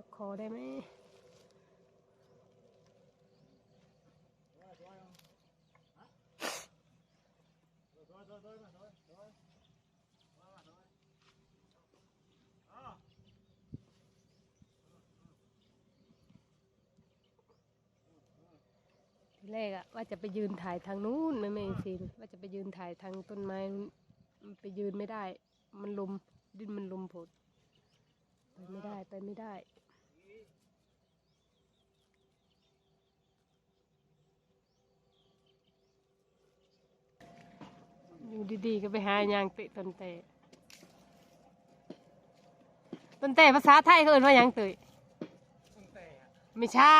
ล็อกคอได้ไหมทีแรกอะว่าจะไปยืนถ่ายทางนู้นนะแม่ฟินว่าจะไปยืนถ่ายทางต้นไม้มันไปยืนไม่ได้ มันลมดินมันลมผดไปไม่ได้ไปไม่ได้ อยู่ดีๆก็ไปหายางเตะต้นเตะต้นเตะภาษาไทยเขาเอ่นว่าหยังเตยตั้งแต่อะไม่ใช่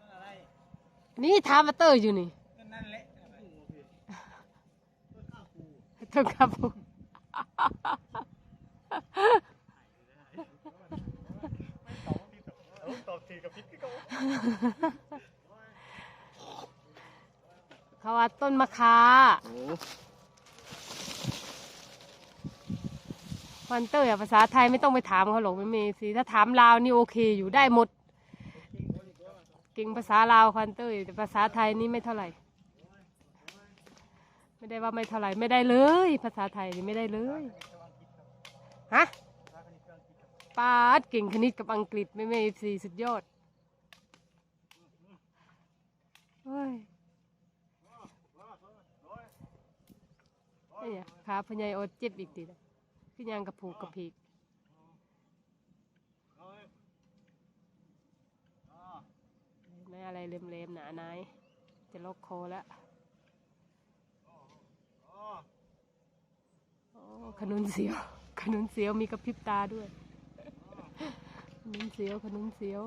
นั่นอะไรนี่ถามาเตยอยู่นี่นั่นนั่นแหละต้นข้าวปูต้นครับผมไม่ตอบว่าผิดหรอกเออตอบทีกับผิดก็เขาว่าต้นมะคา วันเตอร์ภาษาไทยไม่ต้องไปถามเขาหรอกไม่เมสิถ้าถามลาวนี่โอเคอยู่ได้หมดเก่งภาษาลาวควันเตอร์แต่ภาษาไทยนี่ไม่เท่าไหร่ ไม่ได้ว่าไม่เท่าไหร่ไม่ได้เลย ภาษาไทยนี่ไม่ได้เลยฮะปาดเก่งคณิตกับอังกฤษไม่ไม่สีสุดยอดเฮ้ยนี่ยขาพญายโอดเจ็บอีกทีนะ ขึ้นยังกระผูกกระพิกไม่อะไรเล็มๆหนาไนจะลอกคอแล้วโอ้ขนุนเสียว ขนุนเสียวมีกระพริบตาด้วย ขนุนเสียว ขนุนเสียว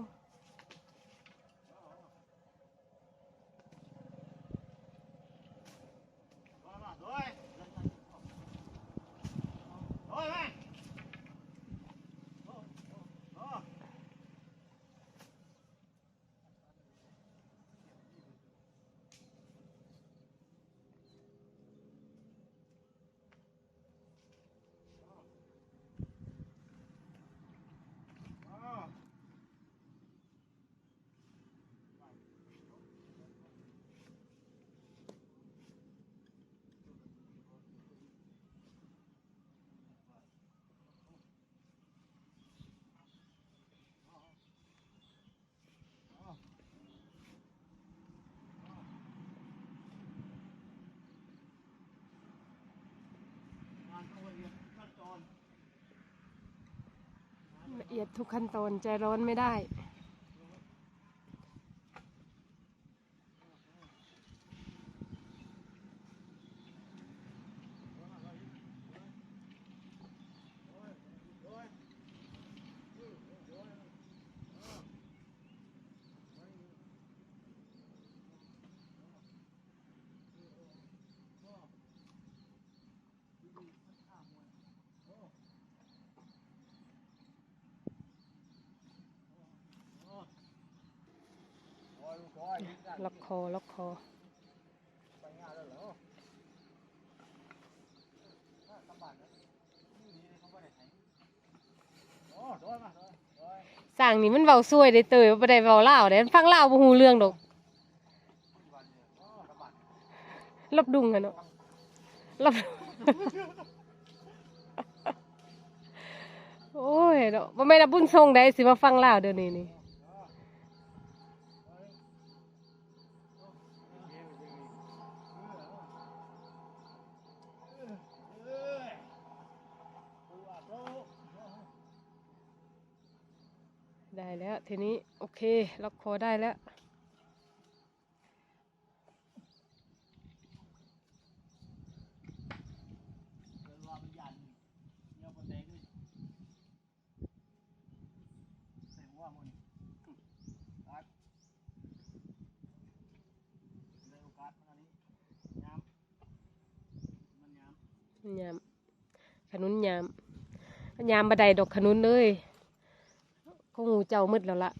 ละเอียดทุกขั้นตอนใจร้อนไม่ได้ ล็อกคอล็อกคอสั่งนี่มันเบาซวยได้เตยว่าบ่ได้เบาเล่าเด้ฟังเล่าบ่ฮู้เรื่องดอกลบดุงอะเนาะลบโอ้ยเนาะบ่แม่นว่าบุญทรงได้สิมาฟังเล่าเดี๋ยวนี้นี่ ได้แล้ว ทีนี้โอเคล็อกคอได้แล้ว ยามขนุนยามยามบัไดดอกขนุนเลย ก็งูเจ้ามืดแล้วละ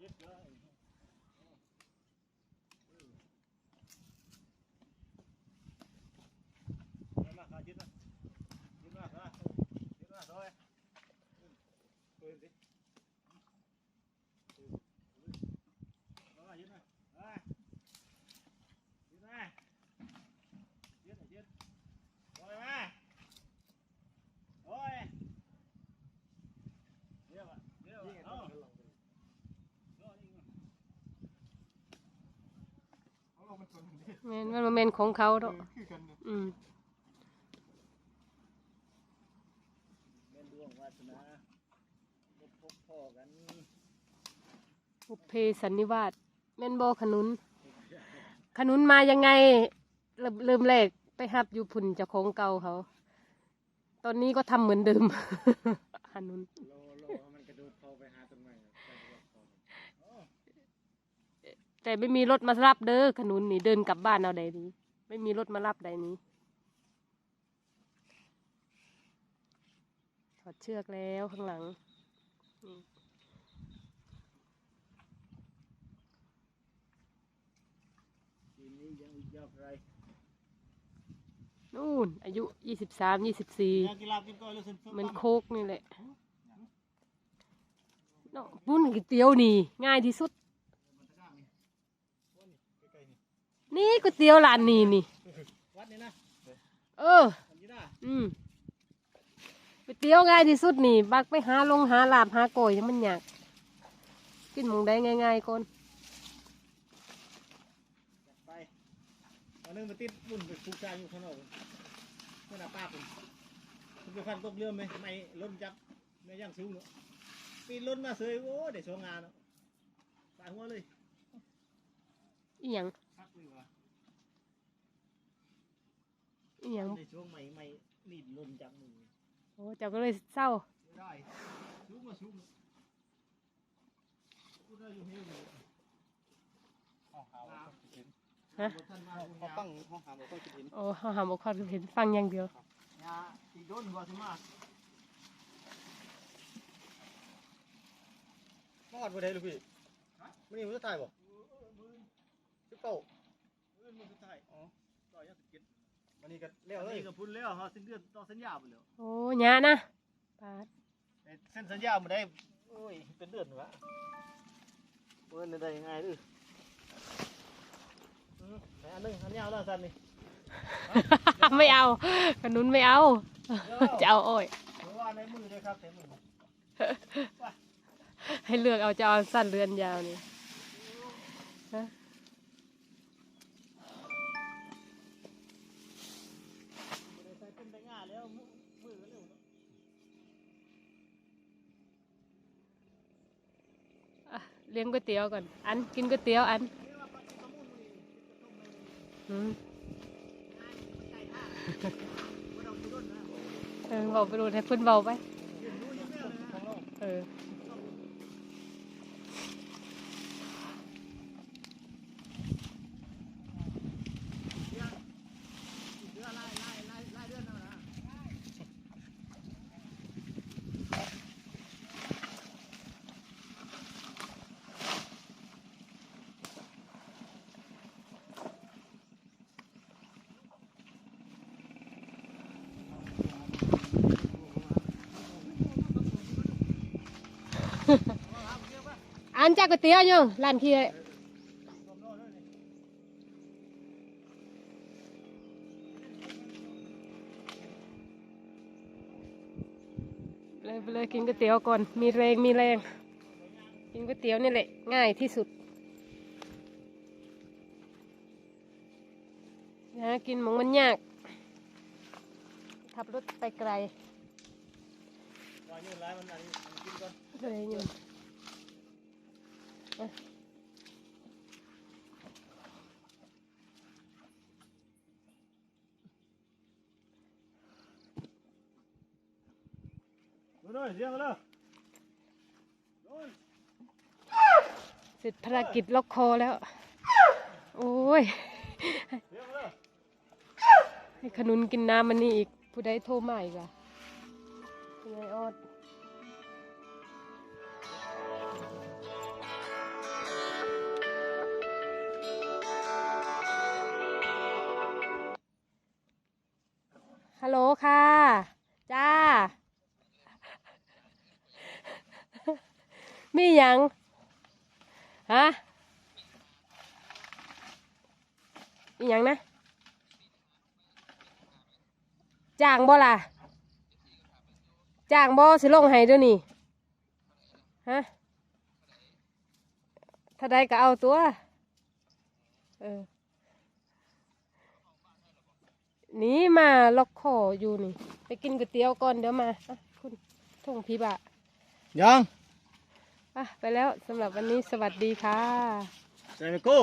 ยึดเลย ยึดมาขายึดมายึดมาขายึดมาซอยเปิดสิมายึดมาไปยึดมายึดยึดโอ้ยมาโอ้ยเดี๋ยวมาเดี๋ยวมาเอาเอานี่มา เอาเรามันชนกันดิแม่นมันบ่แม่นของเขาดอกคือกันเนี่ยอืมแม่นดวงวาสนาพบพบพ่อกันบุพเพสันนิวาสแม่นบ่ขนุน ขนุนมายังไงเริ่มเริ่มแรกไปหับอยู่พุ่นเจ้าของเก่าเขา ตอนนี้ก็ทำเหมือนเดิม ขนุนโลโลมันกระโดดเข้าไปหาต้นไม้อะไปกระโดดเข้าไปโอ้ แต่ไม่มีรถมารับเด้อขนุนนี่เดินกลับบ้านเอาใดนี้ไม่มีรถมารับใดนี้ถอดเชือกแล้วข้างหลังนี่ทีนี้ยังอีกยาวไกลนู่นอายุยี่สิบสามยี่สิบสี่อยากกินลาบกินก้อยแล้วเส้นเหมือนโคกนี่แหละเนาะปุ้นก๋วยเตี๋ยวนี่ ง่ายที่สุด นี่ก๋วยเตี๋ยวร้านนี้นี่ วัดนี่นะเอออันนี้นะอืมก๋วยเตี๋ยวง่ายที่สุดนี่ บักไปหาลงหาลาบหาโกยยังมันยากกินหมองได้ง่ายๆก่อนจัดไปวันหนึงมาติดบุญไปผูกใจอยู่ข้างนอกเมื่อหน้าป้าผมคุณไปฟันตกเรือไหมไม่ล้นจับไม่ย่างสูงเนาะปีนล้นมาเสยโอ้เดี๋ยวสองงานเนาะตายหัวเลยอีหยัง พักเลยว่ะอีหยังในช่วงใหม่ใหม่นี่ล้นจับมือโอ้เจ้าก็เลยเศร้าไม่ได้สูงมาสูงพูดได้อยู่ให้อยู่ห้องหาว่าต้องคิดเห็นฮะท่านมาเขาตั้งห้องหาว่าต้องคิดเห็นโอ้เขาหาบอกความเห็นฟังอย่างเดียวยาอีกโดนหัวสิมามาหอดบ่ได้ลูกพี่มันนี่มันจะตายบ่ สิบเก้ามือมันจะตายอ๋อต่อยังสิบเจ็ดมันนี่ก็แล้วเลยก็พุ่นแล้วฮะสิ้นเดือนต่อสัญญาไปแล้วโอ้ยานะปาดเส้นสัญญามาได้โอ้ยเป็นเดือนวะเปิ้นได้ยังไงดื้ออืมไหนอันหนึงอันยาวแล้วสันนี่ไม่เอาขนุนไม่เอา จะเอาอ้อย หรือว่าในมือด้วยครับเต็มมือให้เลือกเอาจะเอาสั้นเรือนยาวนี่ฮะ ลี้ยงก๋วยเตี๋ยวก่อน อันกินก๋วยเตี๋ยวอันอืมง่ายมันใกล้ท่าบ่ต้ออเออบอกไปดูให้เพิ่นเบาไป เอออ เดือนเดือนไล่ไล่ไล่ไล่เดือนแล้วนะ อันจาก๋วยเตี๋ยวยังร้านขี้ไอ้รวมโน่ด้วยเลยไปเลยกินก๋วยเตี๋ยวก่อน มีแรงมีแรง กินก๋วยเตี๋ยวนี่แหละ ง่ายที่สุดนะกินหมองมันยากขับรถไปไกลไกินก่อนเลยอยู่ดูหน่อยเสียง เลยโอ้ยเสร็จภารกิจล็อกคอแล้ว โอ้ยเสียงกันเลยให้ขนุนกินน้ำมันนี่อีก ผู้ใดโทรมาอีกอะคุณยายออด ฮัลโหลค่ะ จ้า มีหยัง ฮะ มีหยังนะ จ้างบ่ล่ะ จ้างบ่สิลงให้ด้วยนี่ ฮะ ถ้าได้ก็เอาตัว เออ หนีมาล็อกคออยู่นี่ ไปกินก๋วยเตี๋ยวก่อนเดี๋ยวมาอะคุณทงพี่บะยังอะไปแล้วสำหรับวันนี้สวัสดีค่ะ ใส่ไปกู